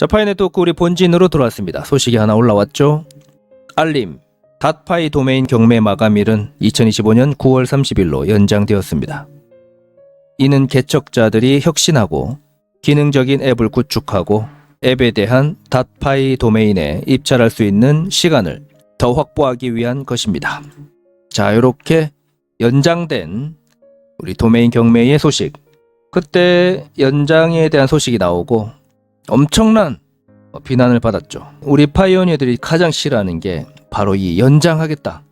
자, 파이 네트워크 우리 본진으로 들어왔습니다. 소식이 하나 올라왔죠? 알림. 닷파이 도메인 경매 마감일은 2025년 9월 30일로 연장되었습니다. 이는 개척자들이 혁신하고 기능적인 앱을 구축하고 앱에 대한 닷파이 도메인에 입찰할 수 있는 시간을 더 확보하기 위한 것입니다. 자, 이렇게 연장된 우리 도메인 경매의 소식. 그때 연장에 대한 소식이 나오고 엄청난 비난을 받았죠. 우리 파이오니어들이 가장 싫어하는 게 바로 이 연장하겠다.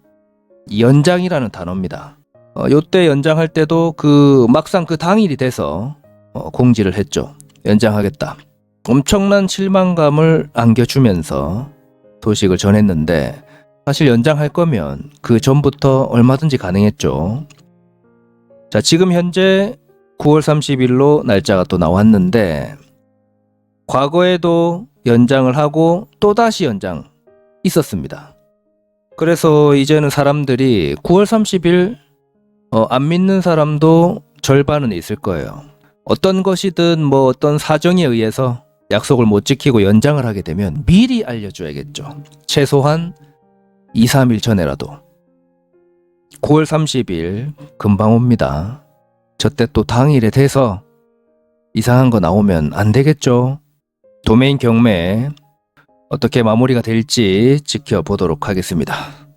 이 연장이라는 단어입니다. 어, 요때 연장할 때도 그 막상 그 당일이 돼서 어, 공지를 했죠. 연장하겠다. 엄청난 실망감을 안겨주면서 소식을 전했는데 사실 연장할 거면 그 전부터 얼마든지 가능했죠. 자, 지금 현재 9월 30일로 날짜가 또 나왔는데 과거에도 연장을 하고 또다시 연장 있었습니다. 그래서 이제는 사람들이 9월 30일 어, 안 믿는 사람도 절반은 있을 거예요. 어떤 것이든 뭐 어떤 사정에 의해서 약속을 못 지키고 연장을 하게 되면 미리 알려줘야겠죠. 최소한 2, 3일 전에라도. 9월 30일 금방 옵니다. 저때 또 당일에 돼서 이상한 거 나오면 안 되겠죠. 도메인 경매 어떻게 마무리가 될지 지켜보도록 하겠습니다.